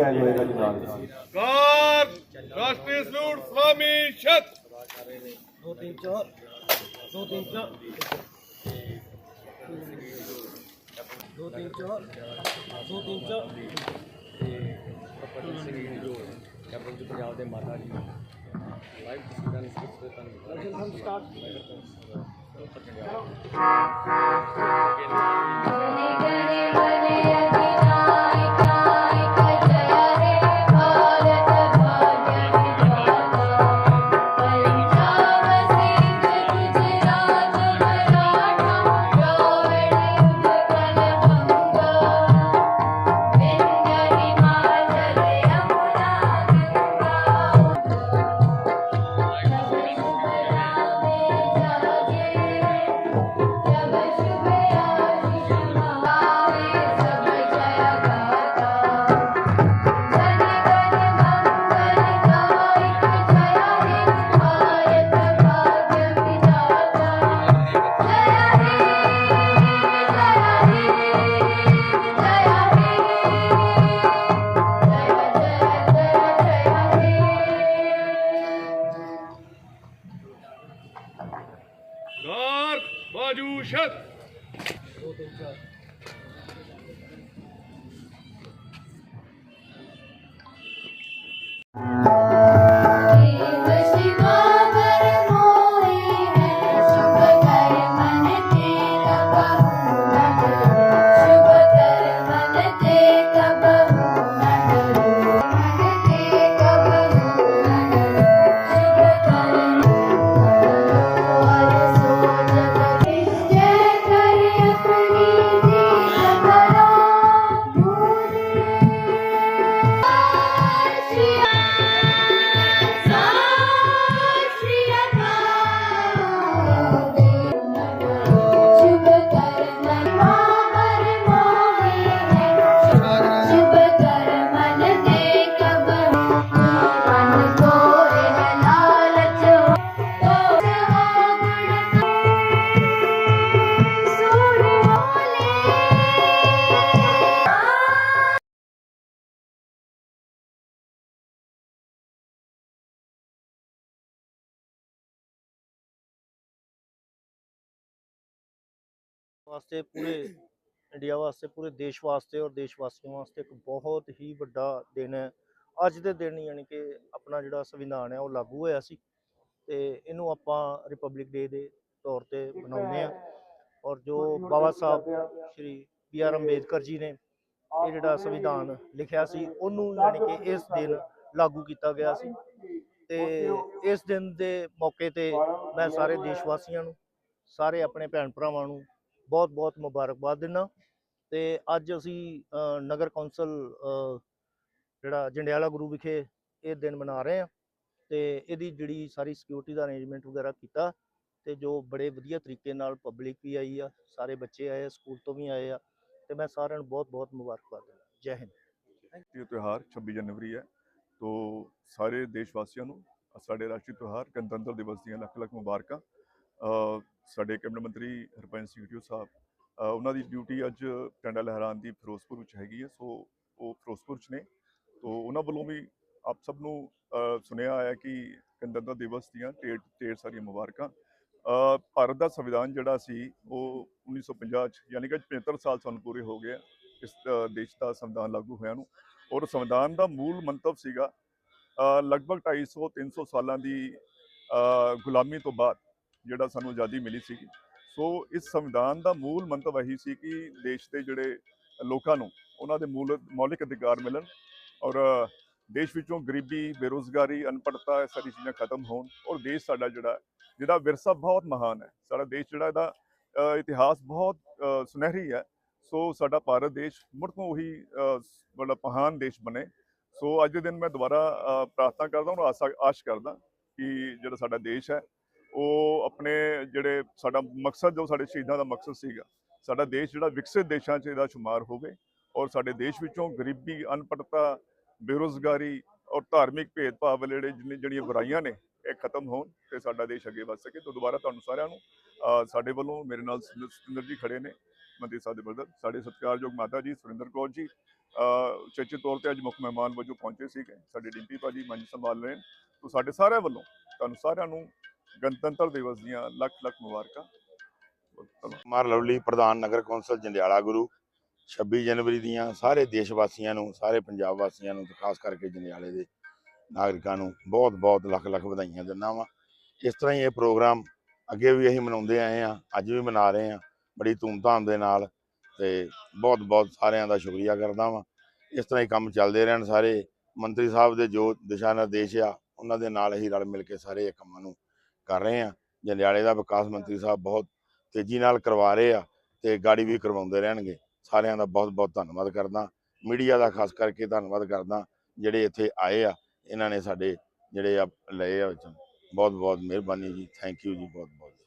Match ਹੋਏਗਾ ਜਨਾਬ ਕਾਰ ਰਾਸ਼ਟਰੀ ਸਲੂਟ ਸਵਾਮੀ ਸ਼ਤ 2 3 ਜੋ ਕੈਪਟਨ ਜੀ ਪੰਜਾਬ ਦੇ ਮਾਤਾ ਜੀ ਲਾਈਵ ਦੋ ਵਾਸਤੇ ਪੂਰੇ ਇੰਡੀਆ ਵਾਸਤੇ, ਪੂਰੇ ਦੇਸ਼ ਵਾਸਤੇ ਔਰ ਦੇਸ਼ ਵਾਸੀਆਂ ਵਾਸਤੇ ਇੱਕ ਬਹੁਤ ਹੀ ਵੱਡਾ ਦਿਨ ਹੈ। ਅੱਜ ਦੇ ਦਿਨ ਯਾਨੀ ਕਿ ਆਪਣਾ ਜਿਹੜਾ ਸੰਵਿਧਾਨ ਹੈ ਉਹ ਲਾਗੂ ਹੋਇਆ ਸੀ ਤੇ ਇਹਨੂੰ ਆਪਾਂ ਰਿਪਬਲਿਕ ਡੇ ਦੇ ਤੌਰ ਤੇ ਮਨਾਉਂਦੇ ਆ ਔਰ ਜੋ ਬਾਬਾ ਸਾਹਿਬ ਸ਼੍ਰੀ ਬੀ ਆਰ ਅੰਬੇਦਕਰ ਜੀ ਨੇ ਇਹ ਜਿਹੜਾ ਸੰਵਿਧਾਨ ਲਿਖਿਆ ਸੀ, ਉਹਨੂੰ ਯਾਨੀ ਕਿ ਇਸ ਦਿਨ ਲਾਗੂ ਕੀਤਾ ਗਿਆ ਸੀ। ਤੇ ਇਸ ਦਿਨ ਦੇ ਮੌਕੇ ਤੇ ਮੈਂ ਸਾਰੇ ਦੇਸ਼ ਵਾਸੀਆਂ ਨੂੰ, ਸਾਰੇ ਆਪਣੇ ਭੈਣ ਭਰਾਵਾਂ ਨੂੰ ਬਹੁਤ ਬਹੁਤ ਮੁਬਾਰਕਬਾਦ ਦਿੰਦਾ। ਤੇ ਅੱਜ ਅਸੀਂ ਨਗਰ ਕੌਂਸਲ ਜਿਹੜਾ ਜੰਡਿਆਲਾ ਗੁਰੂ ਵਿਖੇ ਇਹ ਦਿਨ ਮਨਾ ਰਹੇ ਆ ਤੇ ਇਹਦੀ ਜਿਹੜੀ ਸਾਰੀ ਸਿਕਿਉਰਿਟੀ ਦਾ ਅਰੇਂਜਮੈਂਟ ਵਗੈਰਾ ਕੀਤਾ ਤੇ ਜੋ ਬੜੇ ਵਧੀਆ ਤਰੀਕੇ ਨਾਲ ਪਬਲਿਕ ਵੀ ਆਈ ਆ, ਸਾਰੇ ਬੱਚੇ ਆਏ ਆ, ਸਕੂਲ ਤੋਂ ਵੀ ਆਏ ਆ, ਤੇ ਮੈਂ ਸਾਰਿਆਂ ਨੂੰ ਬਹੁਤ ਬਹੁਤ ਮੁਬਾਰਕਬਾਦ ਦਿੰਦਾ। ਜੈ ਹਿੰਦ। ਰਾਸ਼ਟਰੀ ਤਿਉਹਾਰ 26 ਜਨਵਰੀ ਹੈ। ਤੋਂ ਸਾਰੇ ਦੇਸ਼ ਵਾਸੀਆਂ ਨੂੰ, ਸਾਡੇ ਰਾਸ਼ਟਰੀ ਤਿਉਹਾਰ, ਗਣਤੰਤਰ ਦਿਵਸ ਦੀਆਂ ਲੱਖ ਲੱਖ ਮੁਬਾਰਕਾਂ। ਸਾਡੇ ਕੈਬਨਿਟ ਮੰਤਰੀ ਹਰਪੰਜ ਸਿੰਘ ਢਿਓ ਸਾਹਿਬ ਉਹਨਾਂ ਦੀ ਡਿਊਟੀ ਅੱਜ ਟੰਡਾ ਲਹਿਰਾਨ ਦੀ ਫਿਰੋਜ਼ਪੁਰ ਵਿੱਚ ਹੈਗੀ ਹੈ ਸੋ ਉਹ ਫਿਰੋਜ਼ਪੁਰ 'ਚ ਨੇ। ਤੋਂ ਉਹਨਾਂ ਵੱਲੋਂ ਵੀ ਆਪ ਸਭ ਨੂੰ ਸੁਣਿਆ ਆਇਆ ਕਿ ਗਣਤੰਤਰ ਦਿਵਸ ਦੀਆਂ ਢੇਰ ਢੇਰ ਸਾਰੀਆਂ ਮੁਬਾਰਕਾਂ। ਭਾਰਤ ਦਾ ਸੰਵਿਧਾਨ ਜਿਹੜਾ ਸੀ ਉਹ 1950 ਚ ਯਾਨੀ ਕਿ 75 ਸਾਲ ਸਾਨੂੰ ਪੂਰੇ ਹੋ ਗਏ ਇਸ ਦੇਸ਼ ਦਾ ਸੰਵਿਧਾਨ ਲਾਗੂ ਹੋਇਆ ਨੂੰ। ਔਰ ਸੰਵਿਧਾਨ ਦਾ ਮੂਲ ਮੰਤਵ ਸੀਗਾ ਅ, ਲਗਭਗ 250 300 ਸਾਲਾਂ ਦੀ ਗੁਲਾਮੀ ਤੋਂ ਬਾਅਦ ਜਿਹੜਾ ਸਾਨੂੰ ਆਜ਼ਾਦੀ ਮਿਲੀ ਸੀਗੀ। ਸੋ ਇਸ ਸੰਵਿਧਾਨ ਦਾ ਮੂਲ ਮੰਤਵ ਇਹੀ ਸੀ ਕਿ ਦੇਸ਼ ਦੇ ਜਿਹੜੇ ਲੋਕਾਂ ਨੂੰ ਉਹਨਾਂ ਦੇ ਮੂਲ, ਮੌਲਿਕ ਅਧਿਕਾਰ ਮਿਲਣ ਔਰ ਦੇਸ਼ ਵਿੱਚੋਂ ਗਰੀਬੀ, ਬੇਰੋਜ਼ਗਾਰੀ, ਅਨਪੜ੍ਹਤਾ, ਇਹ ਸਾਰੀ ਚੀਜ਼ਾਂ ਖਤਮ ਹੋਣ ਔਰ ਦੇਸ਼ ਸਾਡਾ ਜਿਹੜਾ, ਜਿਹਦਾ ਵਿਰਸਾ ਬਹੁਤ ਮਹਾਨ ਹੈ। ਸਾਡਾ ਦੇਸ਼ ਜਿਹੜਾ ਇਹਦਾ ਇਤਿਹਾਸ ਬਹੁਤ ਸੁਨਹਿਰੀ ਹੈ। ਸੋ ਸਾਡਾ ਭਾਰਤ ਦੇਸ਼ ਮੁੜ ਤੋਂ ਉਹੀ ਬੜਾ ਮਹਾਨ ਦੇਸ਼ ਬਣੇ। ਸੋ ਅੱਜ ਦੇ ਦਿਨ ਮੈਂ ਦੁਬਾਰਾ ਪ੍ਰਾਰਥਨਾ ਕਰਦਾ ਹਾਂ ਔਰ ਆਸਾ, ਆਸ਼ ਕਰਦਾ ਕਿ ਜਿਹੜਾ ਸਾਡਾ ਦੇਸ਼ ਹੈ ਉਹ ਆਪਣੇ ਜਿਹੜੇ ਸਾਡਾ ਮਕਸਦ, ਜੋ ਸਾਡੇ ਸ਼ਹੀਦਾਂ ਦਾ ਮਕਸਦ ਸੀਗਾ, ਸਾਡਾ ਦੇਸ਼ ਜਿਹੜਾ ਵਿਕਸਿਤ ਦੇਸ਼ਾਂ 'ਚ ਇਹਦਾ ਸ਼ੁਮਾਰ ਹੋਵੇ ਔਰ ਸਾਡੇ ਦੇਸ਼ ਵਿੱਚੋਂ ਗਰੀਬੀ, ਅਨਪੜ੍ਹਤਾ, ਬੇਰੋਜ਼ਗਾਰੀ ਔਰ ਧਾਰਮਿਕ ਭੇਦਭਾਵ ਵਾਲੇ ਜਿਹੜੇ ਜਿਹੜੀਆਂ ਬੁਰਾਈਆਂ ਨੇ, ਇਹ ਖਤਮ ਹੋਣ ਤੇ ਸਾਡਾ ਦੇਸ਼ ਅੱਗੇ ਵੱਧ ਸਕੇ। ਤੋਂ ਦੁਬਾਰਾ ਤੁਹਾਨੂੰ ਸਾਰਿਆਂ ਨੂੰ ਸਾਡੇ ਵੱਲੋਂ ਮੇਰੇ ਨਾਲ ਸਤਿੰਦਰ ਜੀ ਖੜੇ ਨੇ ਮੰਤਰੀ ਸਾਹਿਬ ਦੇ ਬਰਦਰ, ਸਾਡੇ ਸਤਿਕਾਰਯੋਗ ਮਾਤਾ ਜੀ ਸੁਰਿੰਦਰ ਕੌਰ ਜੀ ਚੇਚੇ ਤੌਰ ਤੇ ਅੱਜ ਮੁੱਖ ਮਹਿਮਾਨ ਵਜੋਂ ਪਹੁੰਚੇ ਸੀਗੇ। ਸਾਡੇ ਡਿੰਪੀ ਭਾਜੀ ਮੰਚ ਸੰਭਾਲ ਰਹੇ ਨੇ। ਤੋਂ ਸਾਡੇ ਸਾਰਿਆਂ ਵੱਲੋਂ, ਤੁਹਾਨੂੰ ਸਾਰਿਆਂ ਨੂੰ ਗਣਤੰਤਰ ਦਿਵਸ ਦੀਆਂ ਲੱਖ ਲੱਖ ਮੁਬਾਰਕਾਂ। ਮਾਰ ਲਵਲੀ, ਪ੍ਰਧਾਨ ਨਗਰ ਕੌਂਸਲ ਜੰਡਿਆਲਾ ਗੁਰੂ 26 ਜਨਵਰੀ ਦੀਆਂ ਸਾਰੇ ਦੇਸ਼ ਵਾਸੀਆਂ ਨੂੰ, ਸਾਰੇ ਪੰਜਾਬ ਵਾਸੀਆਂ ਨੂੰ, ਤੇ ਖਾਸ ਕਰਕੇ ਜੰਡਿਆਲੇ ਦੇ ਨਾਗਰਿਕਾਂ ਨੂੰ ਬਹੁਤ ਬਹੁਤ ਲੱਖ ਲੱਖ ਵਧਾਈਆਂ ਦਿੰਦਾ ਵਾਂ। ਇਸ ਤਰ੍ਹਾਂ ਹੀ ਇਹ ਪ੍ਰੋਗਰਾਮ ਅੱਗੇ ਵੀ ਅਸੀਂ ਮਨਾਉਂਦੇ ਆਏ ਆ ਅੱਜ ਵੀ ਮਨਾ ਰਹੇ ਆ ਬੜੀ ਧੂਮਧਾਮ ਦੇ ਨਾਲ ਤੇ ਬਹੁਤ ਬਹੁਤ ਸਾਰਿਆਂ ਦਾ ਸ਼ੁਕਰੀਆ ਕਰਦਾ ਵਾਂ। ਇਸ ਤਰ੍ਹਾਂ ਹੀ ਕੰਮ ਚੱਲਦੇ ਰਹਿਣ ਸਾਰੇ, ਮੰਤਰੀ ਸਾਹਿਬ ਦੇ ਜੋ ਦਿਸ਼ਾ ਨਿਰਦੇਸ਼ ਆ, ਉਹਨਾਂ ਦੇ ਨਾਲ ਅਸੀਂ ਰਲ ਮਿਲ ਕੇ ਸਾਰੇ ਇਹ ਕੰਮਾਂ ਨੂੰ ਕਰ ਰਹੇ ਆ ਜੰਡਿਆਲੇ ਦਾ ਵਿਕਾਸ ਮੰਤਰੀ ਸਾਹਿਬ ਬਹੁਤ ਤੇਜ਼ੀ ਨਾਲ ਕਰਵਾ ਰਹੇ ਆ ਤੇ ਗਾੜੀ ਵੀ ਕਰਵਾਉਂਦੇ ਰਹਿਣਗੇ। ਸਾਰਿਆਂ ਦਾ ਬਹੁਤ ਬਹੁਤ ਧੰਨਵਾਦ ਕਰਦਾ। ਮੀਡੀਆ ਦਾ ਖਾਸ ਕਰਕੇ ਧੰਨਵਾਦ ਕਰਦਾ ਜਿਹੜੇ ਇੱਥੇ ਆਏ ਆ। ਇਹਨਾਂ ਨੇ ਸਾਡੇ ਜਿਹੜੇ ਆ ਲਏ ਆ ਵਿੱਚ। ਬਹੁਤ ਬਹੁਤ ਮਿਹਰਬਾਨੀ ਜੀ। ਥੈਂਕ ਯੂ ਜੀ ਬਹੁਤ ਬਹੁਤ।